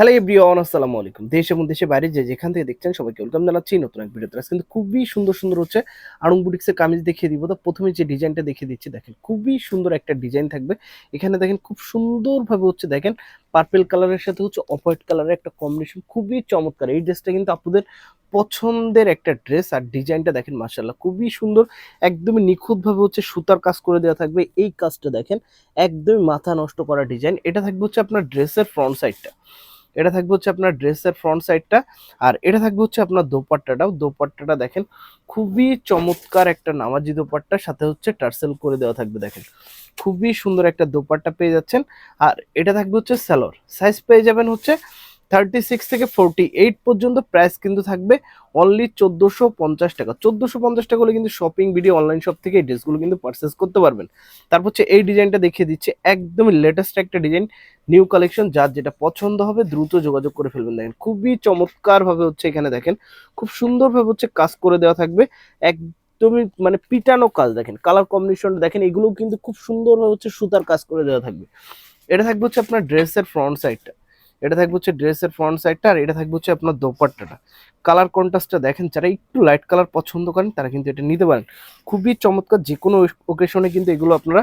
Hello everyone, আসসালামু আলাইকুম। দেশ এবং দেশের বাইরে যে যেখান থেকে দেখছেন সবাইকে ওয়েলকাম জানাচ্ছি নতুন এক ভিডিওতে। কিন্তু খুবই সুন্দর সুন্দর হচ্ছে আড়ং বুটিক্সের কামিজ দেখিয়ে দিব। তো প্রথমে যে ডিজাইনটা দেখিয়ে দিচ্ছি, দেখেন খুবই সুন্দর একটা ডিজাইন থাকবে। এখানে দেখেন খুব সুন্দরভাবে হচ্ছে দেখেন পার্পেল কালারের সাথে হচ্ছে অফ হোয়াইট কালারের একটা কম্বিনেশন খুবই চমৎকার। এই ড্রেসটা কিন্তু আপনাদের পছন্দের একটা ড্রেস আর ডিজাইনটা দেখেন মার্শাল্লাহ খুবই সুন্দর, একদমই নিখুঁতভাবে হচ্ছে সুতার কাজ করে দেওয়া থাকবে। এই কাজটা দেখেন, একদমই মাথা নষ্ট করা ডিজাইন এটা থাকবে হচ্ছে আপনার ড্রেসের ফ্রন্ট সাইডটা এটা থাকবে হচ্ছে আপনার ড্রেসের ফ্রন্ট সাইডটা আর এটা থাকবে হচ্ছে আপনার দোপাট্টাটাও। দোপাট্টাটা দেখেন, খুবই চমৎকার একটা নামাজি দোপাট্টা, সাথে হচ্ছে টার্সেল করে দেওয়া থাকবে, দেখেন। খুবই সুন্দর একটা দোপাট্টা পেয়ে যাচ্ছেন। আর এটা থাকবে হচ্ছে স্যালোর। সাইজ পেয়ে যাবেন হচ্ছে থার্টি সিক্স থেকে ফোরটি এইট পর্যন্ত। প্রাইস কিন্তু থাকবে অনলি চোদ্দোশো পঞ্চাশ টাকা। চোদ্দোশো পঞ্চাশ টাকা হলে কিন্তু শপিং ভিডিও অনলাইন শপ থেকে এই ড্রেসগুলো কিন্তু পারচেস করতে পারবেন। তারপর হচ্ছে এই ডিজাইনটা দেখিয়ে দিচ্ছে। একদমই লেটেস্ট একটা ডিজাইন নিউ কালেকশন যার যেটা পছন্দ হবে দ্রুত যোগাযোগ করে ফেলবেন। দেখেন, খুবই চমৎকারভাবে হচ্ছে এখানে দেখেন, খুব সুন্দরভাবে হচ্ছে কাজ করে দেওয়া থাকবে। একদমই মানে পিটানো কাজ দেখেন কালার কম্বিনেশন দেখেন এগুলো কিন্তু খুব সুন্দরভাবে হচ্ছে সুতার কাজ করে দেওয়া থাকবে। এটা থাকবে হচ্ছে আপনার ড্রেসের ফ্রন্ট সাইডটা এটা থাকবে হচ্ছে ড্রেসের ফ্রন্ট সাইডটা আর এটা থাকবে হচ্ছে আপনার দোপাট্টাটা কালার কন্ট্রাস্টটা দেখেন, যারা একটু লাইট কালার পছন্দ করেন, তারা কিন্তু এটা নিতে পারেন। খুবই চমৎকার যে কোনো ওকেশনে কিন্তু এগুলো আপনারা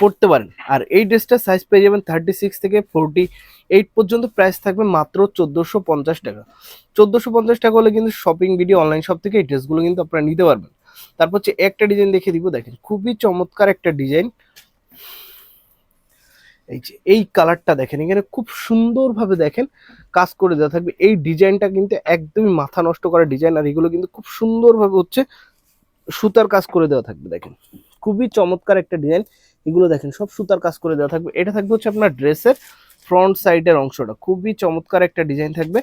পড়তে পারেন। আর এই ড্রেসটা সাইজ পেয়ে যাবেন থার্টি সিক্স থেকে ফোরটি এইট পর্যন্ত প্রাইস থাকবে মাত্র চোদ্দোশো পঞ্চাশ টাকা। চোদ্দোশো পঞ্চাশ টাকা হলে কিন্তু শপিং ভিডিও অনলাইন শপ থেকে এই ড্রেসগুলো কিন্তু আপনারা নিতে পারবেন। তারপর হচ্ছে একটা ডিজাইন দেখিয়ে দিব, দেখেন খুবই চমৎকার একটা ডিজাইন এই যে, এই কালারটা দেখেন, এখানে খুব সুন্দরভাবে দেখেন কাজ করে দেওয়া থাকবে। এই ডিজাইনটা কিন্তু একদমই মাথা নষ্ট করা ডিজাইন আর এগুলো কিন্তু খুব সুন্দরভাবে হচ্ছে সুতার কাজ করে দেওয়া থাকবে, দেখেন। খুবই চমৎকার একটা ডিজাইন। এগুলো দেখেন, সব সুতার কাজ করে দেওয়া থাকবে। এটা থাকবে হচ্ছে আপনার ড্রেসের ফ্রন্ট সাইডের অংশটা। খুবই চমৎকার একটা ডিজাইন থাকবে।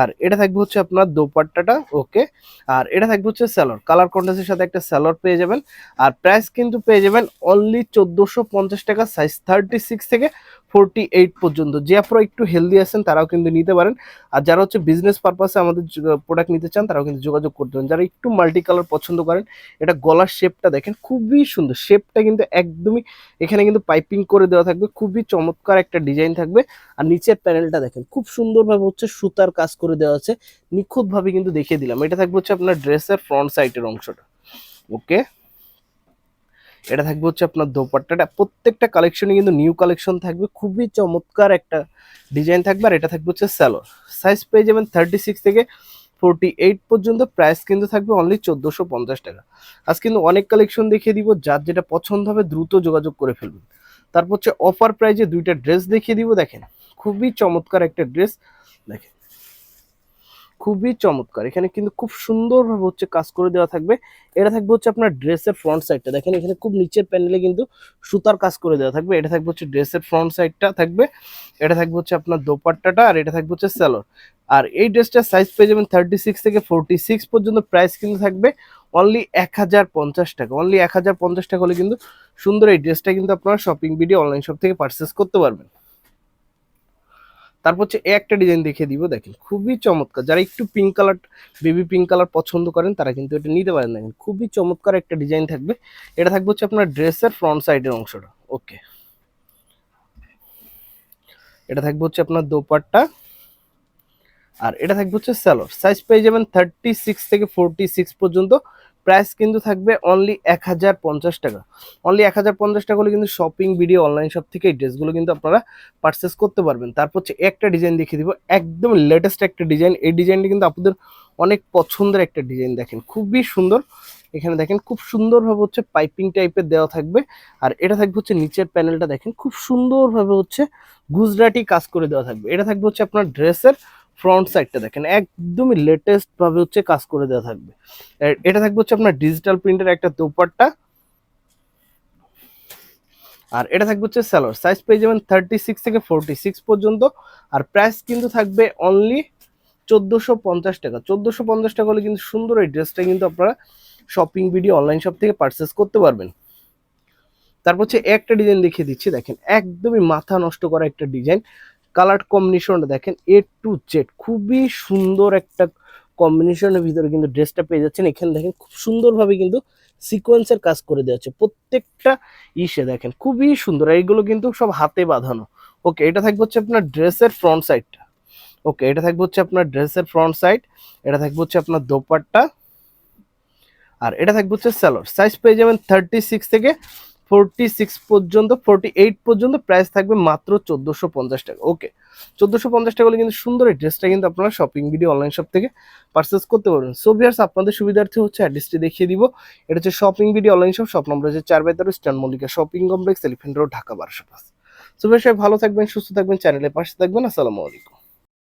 আর এটা থাকবে হচ্ছে আপনার দোপাট্টাটা, ওকে। আর এটা থাকবে হচ্ছে স্যালোর কালার কন্ট্রাস্টের সাথে একটা স্যালোর পেয়ে যাবেন। আর প্রাইস কিন্তু পেয়ে যাবেন অনলি চোদ্দোশো টাকা সাইজ থার্টি সিক্স থেকে ফোরটি এইট পর্যন্ত। যে আপনারা একটু হেলদি আছেন, তারাও কিন্তু নিতে পারেন। আর যারা হচ্ছে বিজনেস পারপাসে আমাদের প্রোডাক্ট নিতে চান, তারাও কিন্তু যোগাযোগ করতে পারেন। যারা একটু মাল্টি কালার পছন্দ করেন, এটা গলার শেপটা দেখেন, খুবই সুন্দর। শেপটা কিন্তু একদমই, এখানে কিন্তু পাইপিং করে দেওয়া থাকবে, খুবই চমৎকার একটা ডিজাইন থাকবে। আর নিচের প্যানেলটা দেখেন, খুব সুন্দরভাবে হচ্ছে সুতার কাজ করে দেওয়া আছে। নিখুঁতভাবে কিন্তু দেখিয়ে দিলাম। এটা থাকবে হচ্ছে আপনার ড্রেসের ফ্রন্ট সাইডের অংশটা। ওকে এটা থাকবে হচ্ছে আপনার দোপাট্টাটা প্রত্যেকটা কালেকশনে কিন্তু নিউ কালেকশন থাকবে। খুবই চমৎকার একটা ডিজাইন থাকবে। আর এটা থাকবে হচ্ছে স্যালোর সাইজ পেয়ে যাবেন থার্টি সিক্স থেকে ফোরটি এইট পর্যন্ত। প্রাইস কিন্তু থাকবে অনলি চোদ্দোশো পঞ্চাশ টাকা। আজ কিন্তু অনেক কালেকশন দেখিয়ে দিব। যার যেটা পছন্দ হবে দ্রুত যোগাযোগ করে ফেলবেন তারপর হচ্ছে অফার প্রাইজে দুইটা ড্রেস দেখিয়ে দিব। দেখেন, খুবই চমৎকার একটা ড্রেস দেখেন খুবই চমৎকার। এখানে কিন্তু খুব সুন্দরভাবে হচ্ছে কাজ করে দেওয়া থাকবে। এটা থাকবে হচ্ছে আপনার ড্রেসের ফ্রন্ট সাইডটা দেখেন, এখানে খুব নিচের প্যানেলে কিন্তু সুতার কাজ করে দেওয়া থাকবে। এটা থাকবে হচ্ছে ড্রেসের ফ্রন্ট সাইডটা থাকবে। এটা থাকবে হচ্ছে আপনার দোপাট্টাটা আর এটা থাকবে হচ্ছে স্যালোর আর এই ড্রেসটার সাইজ পেয়ে যাবেন থার্টি সিক্স থেকে ফোরটি সিক্স পর্যন্ত প্রাইস কিন্তু থাকবে অনলি এক হাজার পঞ্চাশ টাকা। অনলি এক হাজার পঞ্চাশ টাকা হলে কিন্তু সুন্দর এই ড্রেসটা কিন্তু আপনারা শপিং ভিডিও অনলাইন শপ থেকে পারচেস করতে পারবেন। তারপর হচ্ছে একটা ডিজাইন দেখিয়ে দিব, দেখেন, খুবই চমৎকার। যারা একটু pink colour baby pink colour পছন্দ করেন, তারা কিন্তু এটা নিতে পারেন। দেখেন, খুবই চমৎকার একটা ডিজাইন থাকবে। এটা থাকবে হচ্ছে আপনার ড্রেসের ফ্রন্ট সাইডের অংশটা। ওকে এটা থাকবে হচ্ছে আপনার দোপাট্টা। আর এটা থাকবে হচ্ছে স্যালোর সাইজ পেয়ে যাবেন থার্টি সিক্স থেকে ফোরটি সিক্স পর্যন্ত। প্রাইস কিন্তু থাকবে অনলি এক হাজার পঞ্চাশ টাকা। অনলি এক হাজার পঞ্চাশ টাকা হলে কিন্তু শপিং ভিডিও অনলাইন শপ থেকে এই ড্রেসগুলো কিন্তু আপনারা পারচেস করতে পারবেন। তারপর হচ্ছে একটা ডিজাইন দেখিয়ে দিব, একদম লেটেস্ট একটা ডিজাইন এই ডিজাইনটি কিন্তু আপনাদের অনেক পছন্দের একটা ডিজাইন দেখেন। খুবই সুন্দর। এখানে দেখেন খুব সুন্দরভাবে হচ্ছে পাইপিং টাইপের দেওয়া থাকবে। আর এটা থাকবে হচ্ছে নিচের প্যানেলটা দেখেন, খুব সুন্দরভাবে হচ্ছে গুজরাটি কাজ করে দেওয়া থাকবে। এটা থাকবে হচ্ছে আপনার ড্রেসের ফ্রন্ট সাইডটা দেখেন, একদমই লেটেস্ট ভাবে হচ্ছে কাজ করে দেওয়া থাকবে। এটা থাকবে হচ্ছে আপনার ডিজিটাল প্রিন্টের একটা দোপাট্টা। আর এটা থাকবে হচ্ছে স্যালোর সাইজ পেয়ে যাবেন থার্টি সিক্স থেকে ফোরটি সিক্স পর্যন্ত। আর প্রাইস কিন্তু থাকবে অনলি চোদ্দোশো পঞ্চাশ টাকা। চোদ্দোশো পঞ্চাশ টাকা হলে কিন্তু সুন্দর এই ড্রেসটা কিন্তু আপনারা শপিং ভিডিও অনলাইন শপ থেকে পারচেস করতে পারবেন। তারপর হচ্ছে একটা ডিজাইন দেখিয়ে দিচ্ছি, দেখেন, একদমই মাথা নষ্ট করা একটা ডিজাইন কালার কম্বিনেশনটা দেখেন এ টু জেড খুবই সুন্দর একটা কম্বিনেশনের ভিতরে কিন্তু ড্রেসটা পেয়ে যাচ্ছেন। এখানে দেখেন খুব সুন্দরভাবে কিন্তু সিকোয়েন্সের কাজ করে দেওয়া হচ্ছে। প্রত্যেকটা ইসে দেখেন, খুবই সুন্দর। এইগুলো কিন্তু সব হাতে বাঁধানো। ওকে, এটা থাকবে হচ্ছে আপনার ড্রেসের ফ্রন্ট সাইডটা। ওকে, এটা থাকবে হচ্ছে আপনার ড্রেসের ফ্রন্ট সাইড, এটা থাকবে হচ্ছে আপনার দোপাট্টা, আর এটা থাকবে হচ্ছে স্যালোর সাইজ পেয়ে যাবেন থার্টি সিক্স থেকে ফোরটি সিক্স পর্যন্ত ফোরটি এইট পর্যন্ত প্রাইস থাকবে মাত্র চোদ্দোশো পঞ্চাশ টাকা। ওকে চোদ্দোশো পঞ্চাশ টাকা হলে কিন্তু সুন্দর এই ড্রেসটা কিন্তু আপনারা শপিং ভিডিও অনলাইন শপ থেকে পারচেস করতে পারবেন। সো ভিয়ার্স আপনাদের সুবিধার্থে হচ্ছে অ্যাড্রেসটি দেখিয়ে দিব। এটা হচ্ছে shopping video online shop shop নম্বর হচ্ছে চার বাই তেরো stand Mallika shopping complex Elephant Road Dhaka, বারোশো পাঁচ। সো ভালো থাকবেন, সুস্থ থাকবেন চ্যানেলের পাশে থাকবেন। আসসালামু আলাইকুম।